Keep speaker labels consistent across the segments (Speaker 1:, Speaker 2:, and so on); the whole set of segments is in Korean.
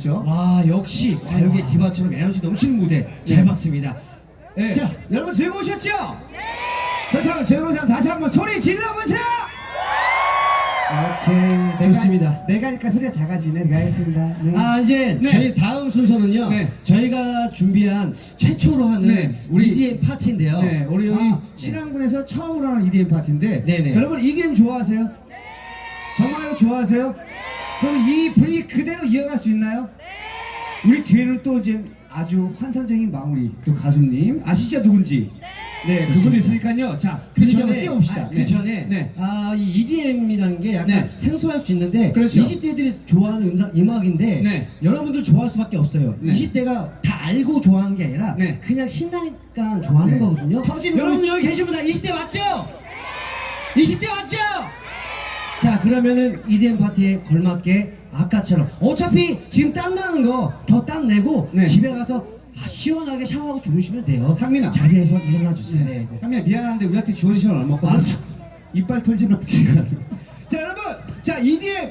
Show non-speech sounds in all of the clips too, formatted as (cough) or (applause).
Speaker 1: 어땠죠?
Speaker 2: 와 역시 가요계 디바처럼 에너지 넘치는 무대 잘 봤습니다.
Speaker 1: 네.
Speaker 2: 자,
Speaker 1: 여러분 즐거우셨죠? 네. 그렇다면 즐거운 사람 다시 한번 소리 질러보세요. 오케이. 내가-
Speaker 2: 좋습니다.
Speaker 1: 내가 하니까 소리가 작아지네. 내가 했습니다. 네.
Speaker 2: 아 이제
Speaker 1: 네.
Speaker 2: 저희 다음 순서는요.
Speaker 1: 네.
Speaker 2: 저희가 준비한 최초로 하는
Speaker 1: 네, 우리-
Speaker 2: EDM 파티인데요.
Speaker 1: 네, 우리 여기
Speaker 2: 아,
Speaker 1: 신앙군에서 처음으로 하는 EDM 파티인데
Speaker 2: 네네.
Speaker 1: 여러분 EDM 좋아하세요? 정말로 좋아하세요? 그럼 이 분위기 그대로 이어갈 수 있나요? 우리 뒤에는 또 이제 아주 환상적인 마무리 또 가수님 아시죠 누군지? 네, 그분도
Speaker 2: 좋습니다.
Speaker 1: 있으니까요. 자,
Speaker 2: 그
Speaker 1: 한번
Speaker 2: 전에
Speaker 1: 띄워봅시다.
Speaker 2: 아, 그 전에
Speaker 1: 네.
Speaker 2: 아, 이 EDM이라는 게 약간
Speaker 1: 네.
Speaker 2: 생소할 수 있는데
Speaker 1: 그렇죠.
Speaker 2: 20대들이 좋아하는 음악, 음악인데
Speaker 1: 네.
Speaker 2: 여러분들 좋아할 수밖에 없어요.
Speaker 1: 네.
Speaker 2: 20대가 다 알고 좋아하는 게 아니라
Speaker 1: 네.
Speaker 2: 그냥 신나니까 좋아하는
Speaker 1: 네.
Speaker 2: 거거든요.
Speaker 1: 터지는
Speaker 2: 여러분 여기 계신 분 다 20대 맞죠? 20대 맞죠? 자 그러면은 EDM 파티에 걸맞게 아까처럼 어차피 지금 땀 나는 거 더 땀 내고
Speaker 1: 네.
Speaker 2: 집에 가서 아, 시원하게 샤워하고 주무시면 돼요.
Speaker 1: 상민아.
Speaker 2: 자리에서 일어나 주세요.
Speaker 1: 네.
Speaker 2: 네.
Speaker 1: 한미야 미안한데 우리한테 주어진 시간 얼마 없거든.
Speaker 2: 알았어.
Speaker 1: 이빨 털지는 붙이가서. 자 여러분, 자 EDM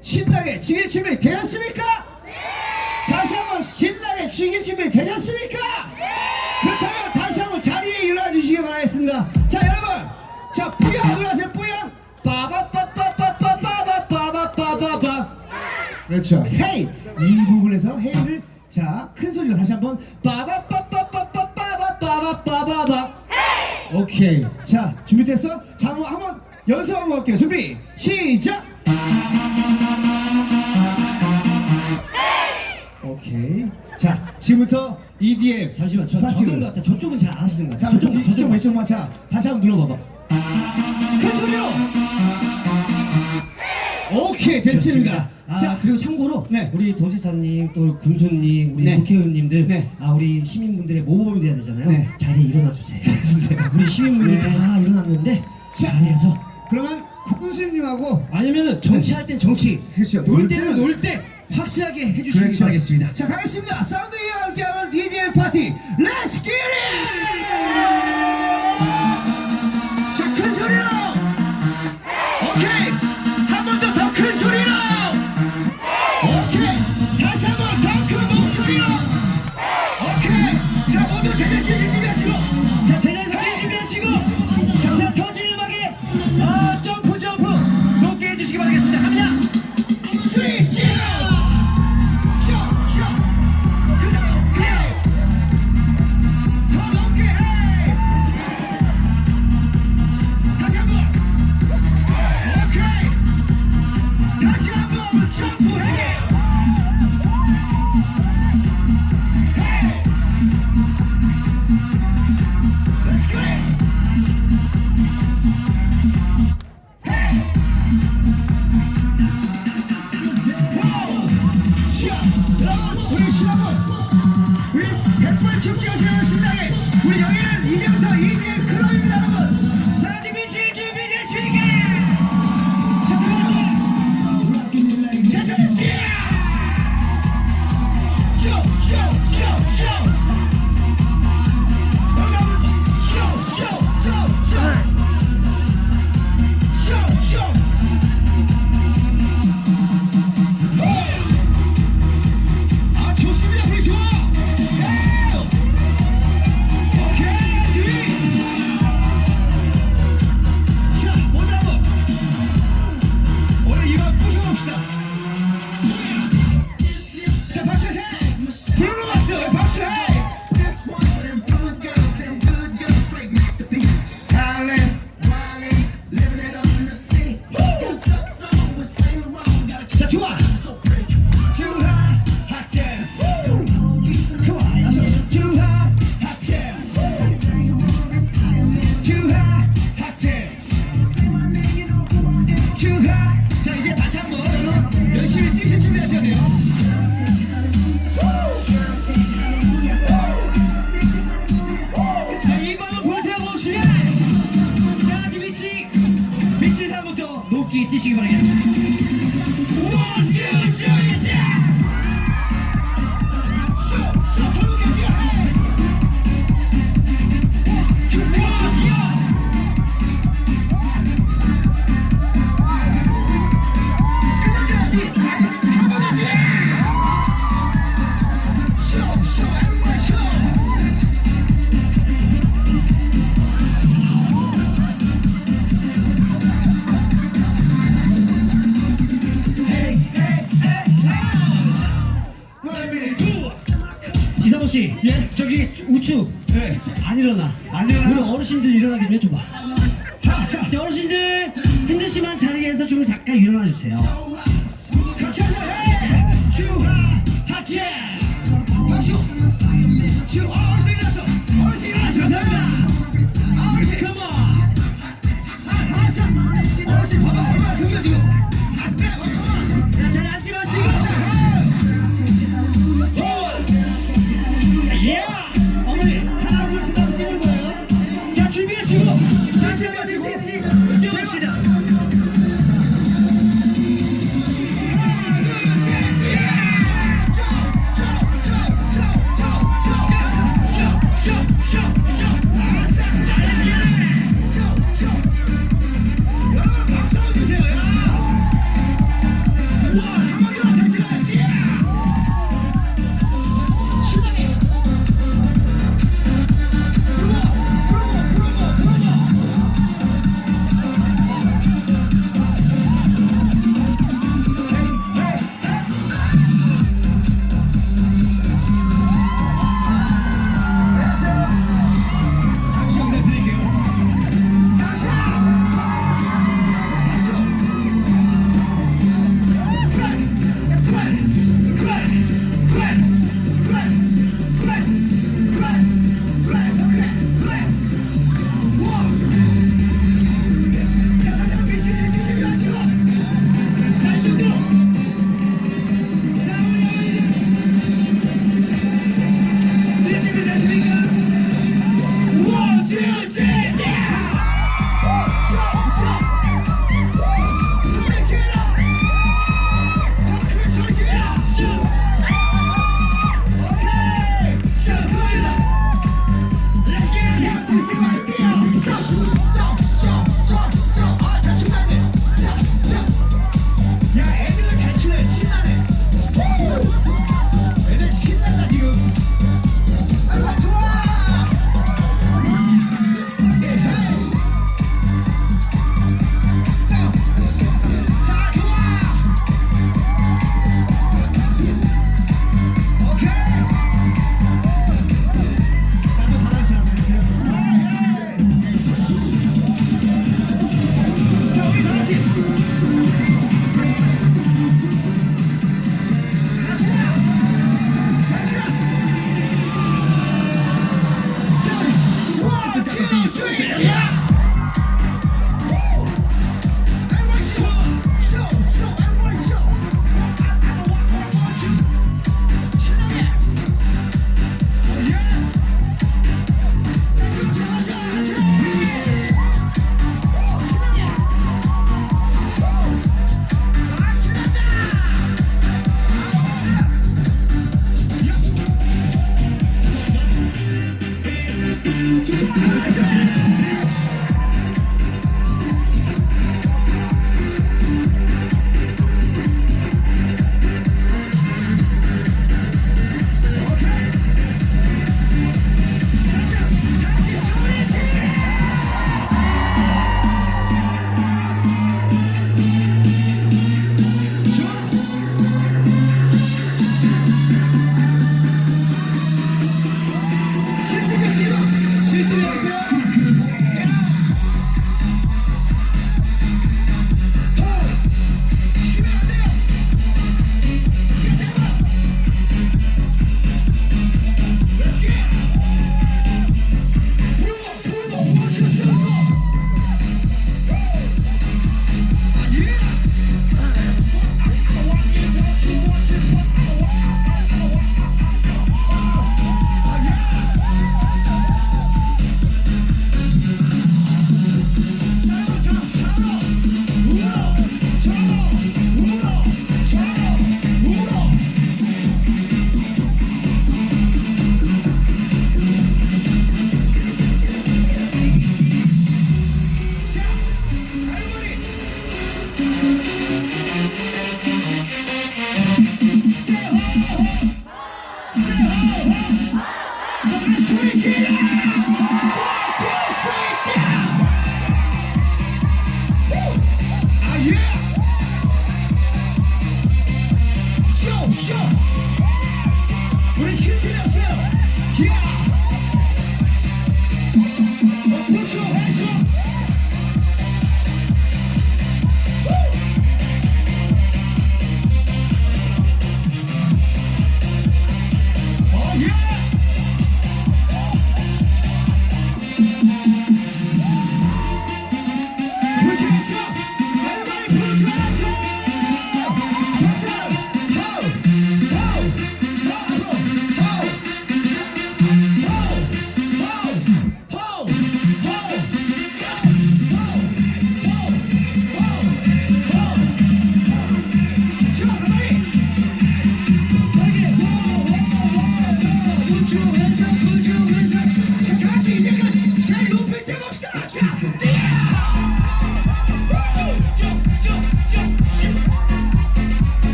Speaker 1: 신나게 즐길 준비 되셨습니까? 다시 한번 신나게 즐길 준비 되셨습니까? Hey, 오케이 됐습니다.
Speaker 2: 아,
Speaker 1: 자
Speaker 2: 그리고 참고로
Speaker 1: 네.
Speaker 2: 우리 도지사님 또 군수님 우리
Speaker 1: 네.
Speaker 2: 국회의원님들
Speaker 1: 네.
Speaker 2: 아 우리 시민분들의 모범이 돼야 되잖아요.
Speaker 1: 네.
Speaker 2: 자리에 일어나 주세요. (laughs) 우리 시민분들
Speaker 1: 네.
Speaker 2: 다 일어났는데
Speaker 1: 자.
Speaker 2: 자리에서
Speaker 1: 그러면 군수님하고
Speaker 2: 아니면은 정치할 땐 정치,
Speaker 1: 그렇죠. 놀놀
Speaker 2: 때는 놀 때 확실하게 해주시기
Speaker 1: 그렇죠.
Speaker 2: 바라겠습니다.
Speaker 1: 자 가겠습니다. 사운드와 함께하는 EDM 파티 Let's get it! 자 자 이제 다시 한번 열심히 뛰실 준비 하셔야 돼요. 자 이번은 볼테어봅시다 자 같이 미치 미치 사람부터 높게 뛰시기 바라겠습니다 쭉.
Speaker 2: 네.
Speaker 1: 안 일어나.
Speaker 2: 안 일어나.
Speaker 1: 우리 어르신들 일어나기 좀 해줘봐.
Speaker 2: 자, 자.
Speaker 1: 어르신들 힘드시면 자리에서 좀 잠깐 일어나 주세요.
Speaker 2: 어르신 봐봐 얼마나
Speaker 1: 등겨지고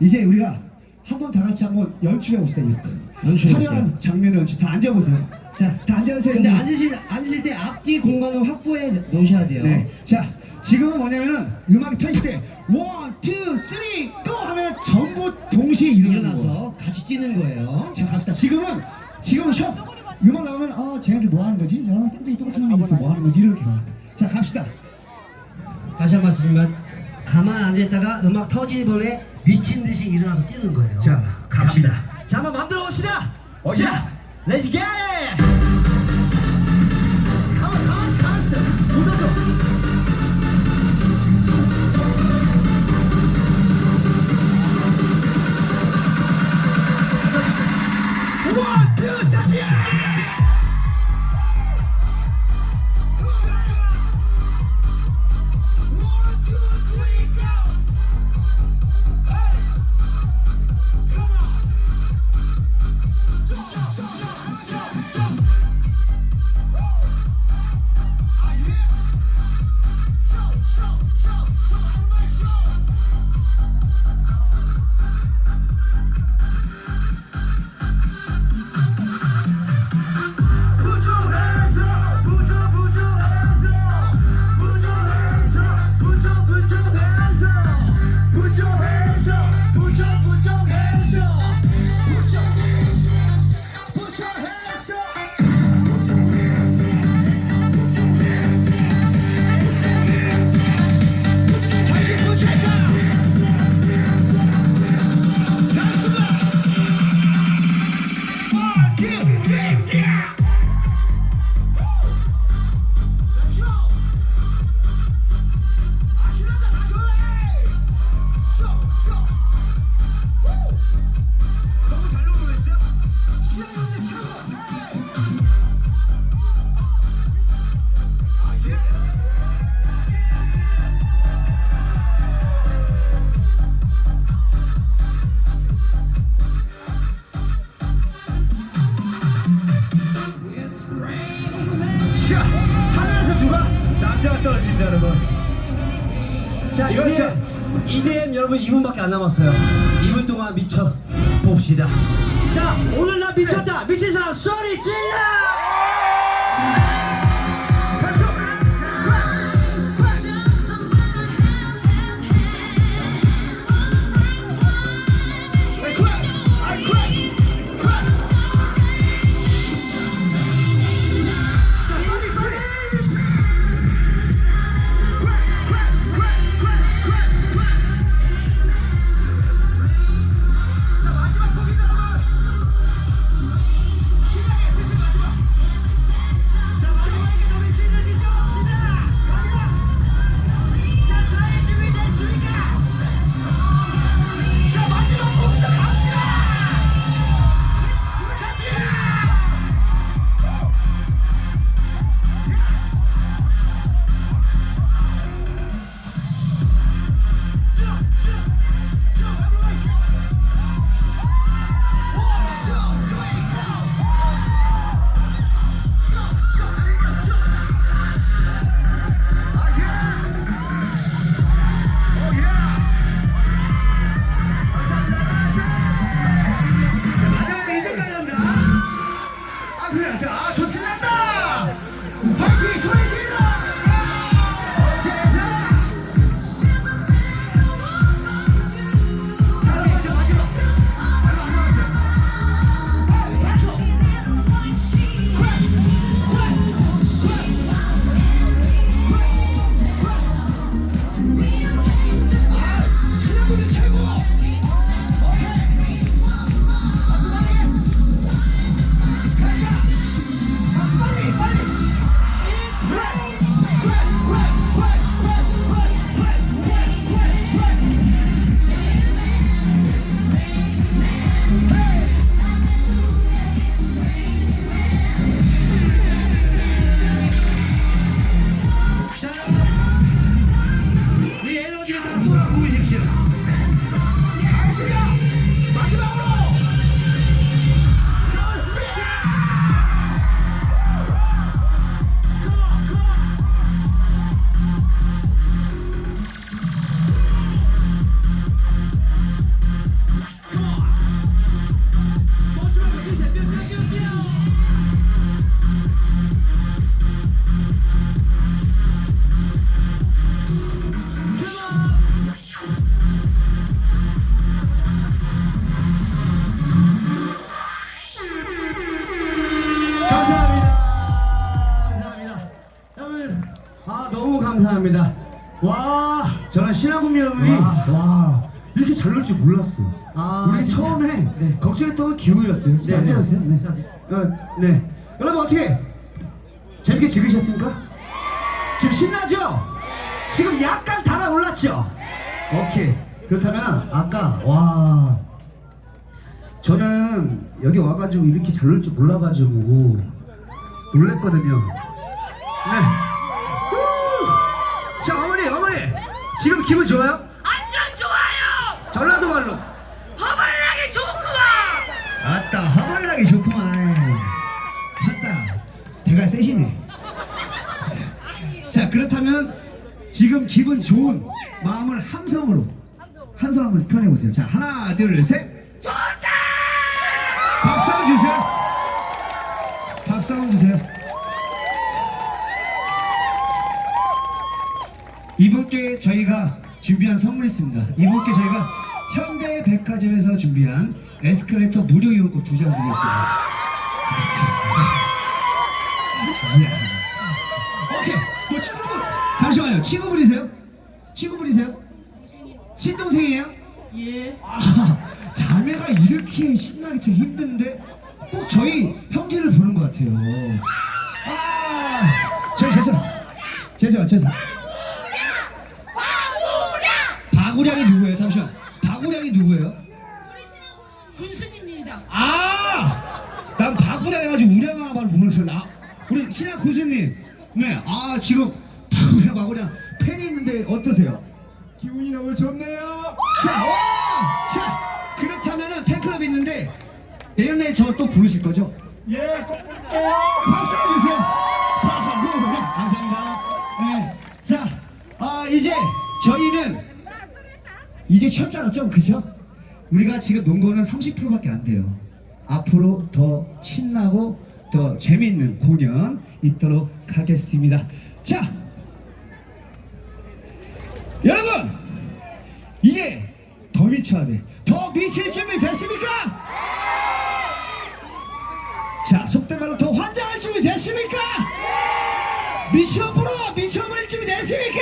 Speaker 2: 이제 우리가
Speaker 1: 한번 다 같이 한번 연출해 봅시다.
Speaker 2: 연출해
Speaker 1: 화려한
Speaker 2: 볼게요.
Speaker 1: 장면 연출. 다 앉아보세요. 자, 다 앉아주세요.
Speaker 2: 근데 앉으실 앉으실 때 앞뒤 공간을 확보해 놓으셔야 돼요.
Speaker 1: 네. 자, 지금은 뭐냐면은 음악이 터질 때 원, 투, 쓰리, 고 하면 전부 동시에.
Speaker 2: 일어나서 같이 뛰는 거예요.
Speaker 1: 자 갑시다. 지금은 지금은 쉬어. 음악 나오면 어 쟤네들 뭐 하는 거지? 저 쌍둥이 똑같은 놈이 있어. 뭐 하는 거지? 이렇게 가. 자 갑시다.
Speaker 2: 다시 한 말씀드리면 가만 앉아 있다가 음악 터지는 번에 미친 듯이 일어나서 뛰는 거예요.
Speaker 1: 자 갑시다.
Speaker 2: 자 한번 만들어 봅시다.
Speaker 1: 어,
Speaker 2: 자,
Speaker 1: 야.
Speaker 2: 렛츠 겟! 가만 가만 가만 있어. 웃어줘.
Speaker 1: 원,
Speaker 2: 안 남았어요. 2분 동안 미쳐
Speaker 3: 여러분이
Speaker 1: 와.
Speaker 3: 와 이렇게 잘 놀 줄 몰랐어.
Speaker 1: 아,
Speaker 3: 우리
Speaker 1: 진짜?
Speaker 3: 처음에
Speaker 1: 네.
Speaker 3: 걱정했던 건 기우였어요.
Speaker 1: 네,
Speaker 3: 안
Speaker 1: 네.
Speaker 3: 찍었어요? 네.
Speaker 1: 자,
Speaker 3: 어, 네. 여러분 어떻게 재밌게 즐기셨습니까? 지금 신나죠? 지금 약간 달아올랐죠? 오케이. 그렇다면 아까 와 저는 여기 와가지고 이렇게 잘 놀 줄 몰라가지고 놀랬거든요. 네. 기분 좋아요?
Speaker 4: 완전 좋아요.
Speaker 3: 전라도 말로
Speaker 4: 허벌나게 좋구만.
Speaker 1: 아따 허벌나게 좋구만 아따 대가 세시네 자 그렇다면 지금 기분 좋은 마음을 함성으로 한 손 한번 표현해 보세요 자 하나 둘 셋 이분께 저희가 준비한 선물이 있습니다 이분께 저희가 현대백화점에서 준비한 에스컬레이터 무료 이용권 두 장 드리겠습니다 이야. 오케이 뭐 친구분 잠시만요 친구분이세요? 친구분이세요? 친동생이에요?
Speaker 4: 예.
Speaker 1: 아, 자매가 이렇게 신나게 참 힘든데 꼭 저희 형제를 보는 것 같아요. 아, 저 죄송, 죄송, 죄송.
Speaker 4: 화우량.
Speaker 1: 바구량이 누구예요? 잠시만. 바구량이 누구예요?
Speaker 4: 군수입니다.
Speaker 1: 아, 난 바구량 해가지고 바로 불렀어. 나 우리 신학 교수님, 네, 아 지금 바구량 바구량 팬이 있는데 어떠세요?
Speaker 3: 기분이 너무 좋네요.
Speaker 1: 자, 와! 자, 그렇다면은 팬클럽 있는데 내년에 저 또 부르실 거죠?
Speaker 3: 예, 꼭 볼게요.
Speaker 1: 박수 주세요. 감사합니다. 네. 자, 아 이제 저희는 이제 쉬었잖아, 좀 그죠? 우리가 지금 논 거는 30%밖에 안 돼요. 앞으로 더 신나고 더 재미있는 공연 있도록 하겠습니다. 자, 여러분 이제 더 미쳐야 돼. 더 미칠 준비 됐습니까? 자, 속된 말로 더 환장할 준비 됐습니까? 미쳐보러 미쳐버릴 준비 됐습니까?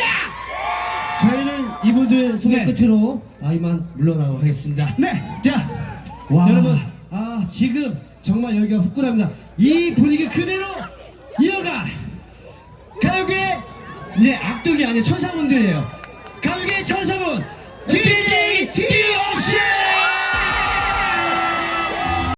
Speaker 2: 저희는 이분들 소개
Speaker 1: 네.
Speaker 2: 끝으로 아 이만 물러나도록 하겠습니다.
Speaker 1: 네.
Speaker 2: 자,
Speaker 1: 와.
Speaker 2: 여러분, 아 지금 정말 열기가 후끈합니다. 이 분위기 그대로 이어가 가요계 이제 악덕이 아닌 천사분들이에요. 가요계 천사분 DJ 디오.